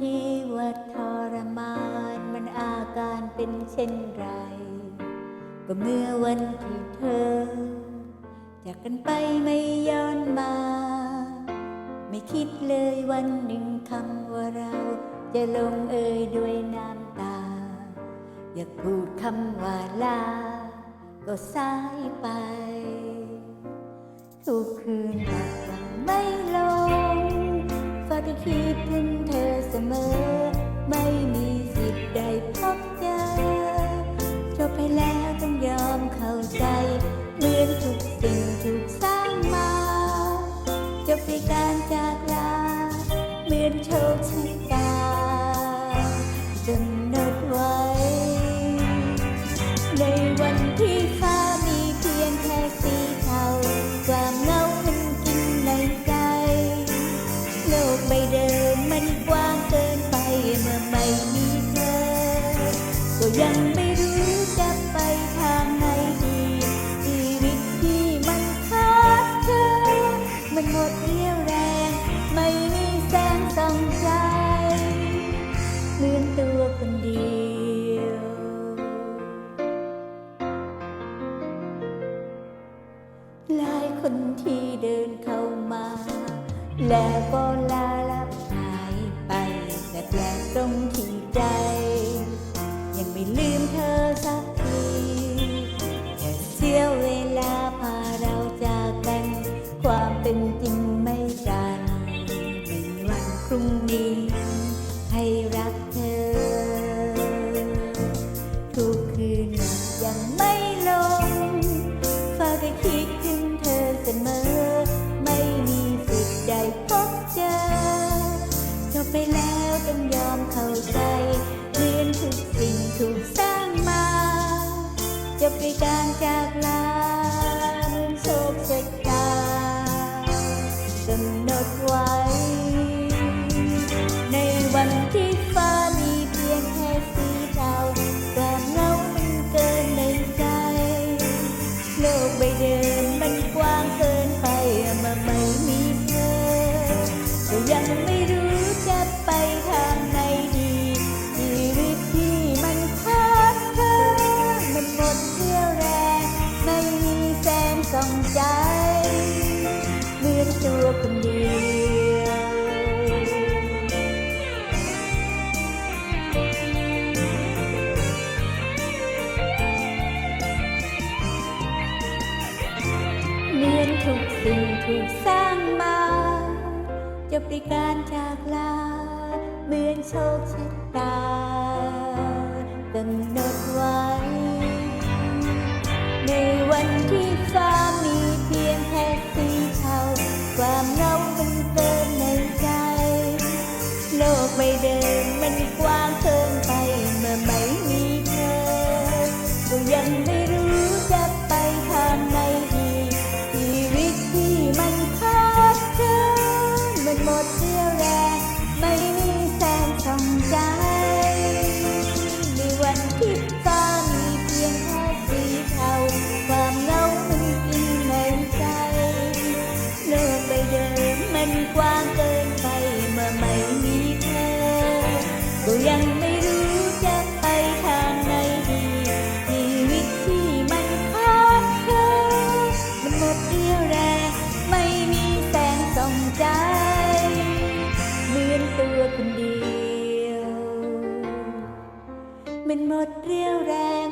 ที่ว่าทรมานมันอาการเป็นเช่นไร ก็เมื่อวันที่เธอ จากกันไปไม่ย้อนมา ไม่คิดเลยวันหนึ่งคำว่าเรา จะลงเอยด้วยน้ำตา อยากพูดคำว่าลา ก็สายไป ทุกคืนหลับยังไม่ลงฝ้าแต่คิดถึงเธอ มอ ไม่มีสิทธิ์ใดพบเจอจบไปแล้วต้องยอมเข้าใจ เหมือนทุกสิ่งถูกสร้างมาจบไปการจากลาเหมือนโชคชะตา ยังไม่รู้จะไปทางไหนดีชีวิตที่มันขาดเธอมันหมดเรี่ยวแรง ไม่มีแสงส่องใจเหมือนตัวคนเดียวหลายคนที่เดินเข้ามา แล้วก็ลา พรุ่งนี้ให้รักเธอ ทุกคืนหลับยังไม่ลงเฝ้าแต่คิดถึงเธอเสมอ ไม่มีสิทธิ์ได้พบเจอจบไปแล้วต้องยอมเข้าใจเหมือนทุกสิ่งถูกสร้างมาจบด้วยการจากลาเหมือนโชคชะตากำหนดไว้ ยังไม่รู้จะไปทางไหนดีชีวิตที่มันขาดเธอมันหมดเรี่ยวแรง ไม่มีแสงส่องใจเหมือนตัวคนเดียวเหมือนทุกสิ่งถูกสร้างมา จบด้วยการจากลา เหมือนโชคชะตากำหนดไว้ ในวันที่ฟ้ามีเพียงแค่สีเทาความเงามันเติมในใจ โลกไม่เดิมมันกว้างเธอ มันหมดเรี่ยวแรง